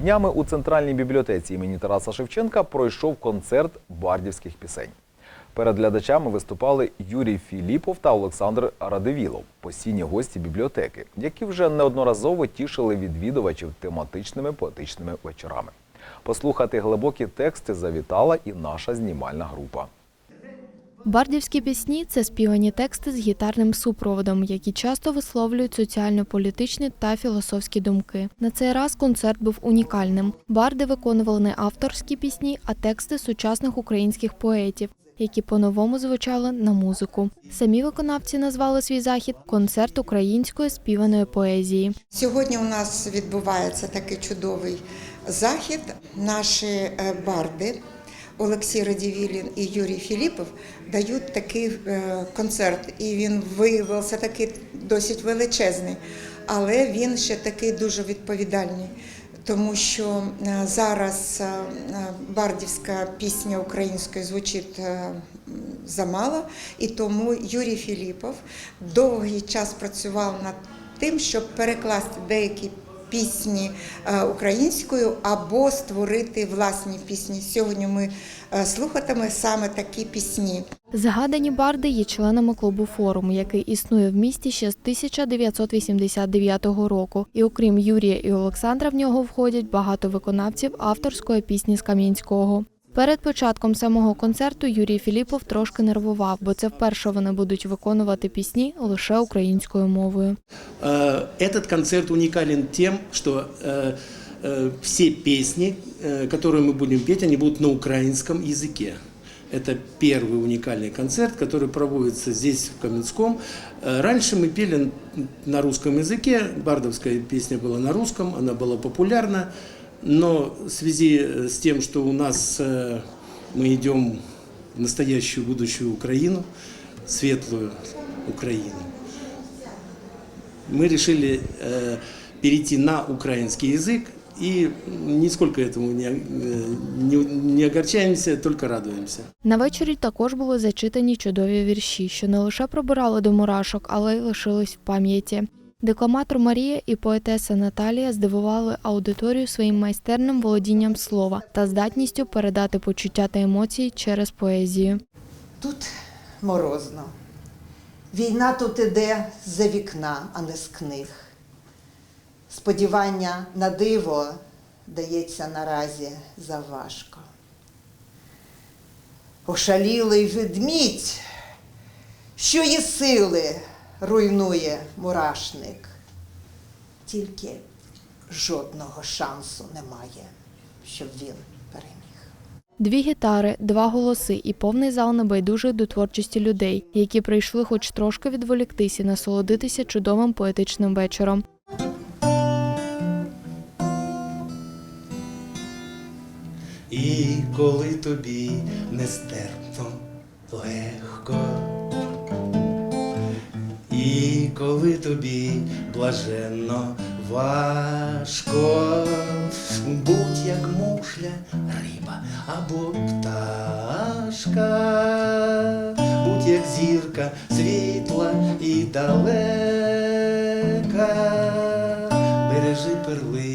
Днями у центральній бібліотеці імені Тараса Шевченка пройшов концерт бардівських пісень. Перед глядачами виступали Юрій Філіпов та Олександр Радивілов, постійні гості бібліотеки, які вже неодноразово тішили відвідувачів тематичними поетичними вечорами. Послухати глибокі тексти завітала і наша знімальна група. Бардівські пісні це співані тексти з гітарним супроводом, які часто висловлюють соціально-політичні та філософські думки. На цей раз концерт був унікальним. Барди виконували не авторські пісні, а тексти сучасних українських поетів, які по-новому звучали на музику. Самі виконавці назвали свій захід концерт української співаної поезії. Сьогодні у нас відбувається такий чудовий захід. Наші е, барди Олексій Радівілін і Юрій Філіпов дають такий е, концерт, і він виявився такий досить величезний, але він ще такий дуже відповідальний. Тому що е, зараз е, бардівська пісня українською звучить замало, і тому Юрій Філіпов довгий час працював над тим, щоб перекласти деякі пісні е, українською або створити власні пісні. Сьогодні ми е, слухатиме саме такі пісні. Згадані барди є членами клубу форум, який існує в місті ще з 1989 року. І окрім Юрія і Олександра, в нього входять багато виконавців авторської пісні з Кам'янського. Перед початком самого концерту Юрій Філіпов трошки нервував, бо це вперше вони будуть виконувати пісні лише українською мовою. Э, Этот концерт уникален тем, что э, э, все песни, э, которые мы будем петь, они будут на украинском языке. Это первый уникальный концерт, который проводится здесь, в Каменском. Э, Раньше мы пели на русском языке, бардовская песня была на русском, она была популярна, но в связи э, с тем, что у нас э, мы идем в настоящую будущую Украину, светлую Украину, мы решили э, перейти на украинский язык и нисколько этому не, э, не, не огорчаемся, только радуемся. На вечорі також були зачитані чудові вірші, що не лише пробирали до мурашок, але й лишились в пам'яті. Декламатор Марія і поетеса Наталія здивували аудиторію своїм майстерним володінням слова та здатністю передати почуття та емоції через поезію. Тут морозно. Війна тут іде за вікна, а не з книг. Сподівання на диво дається наразі заважко. Ошалілий ведмідь, що є сили руйнує мурашник. Тільки жодного шансу немає, щоб він переміг. Дві гітари, два голоси і повний зал небайдужих до творчості людей, які прийшли хоч трошки відволіктися і насолодитися чудовим поетичним вечором. І коли тобі нестерпно легко, і коли тобі блаженно важко, будь як мушля, риба або пташка, будь як зірка світла і далека, бережи перлини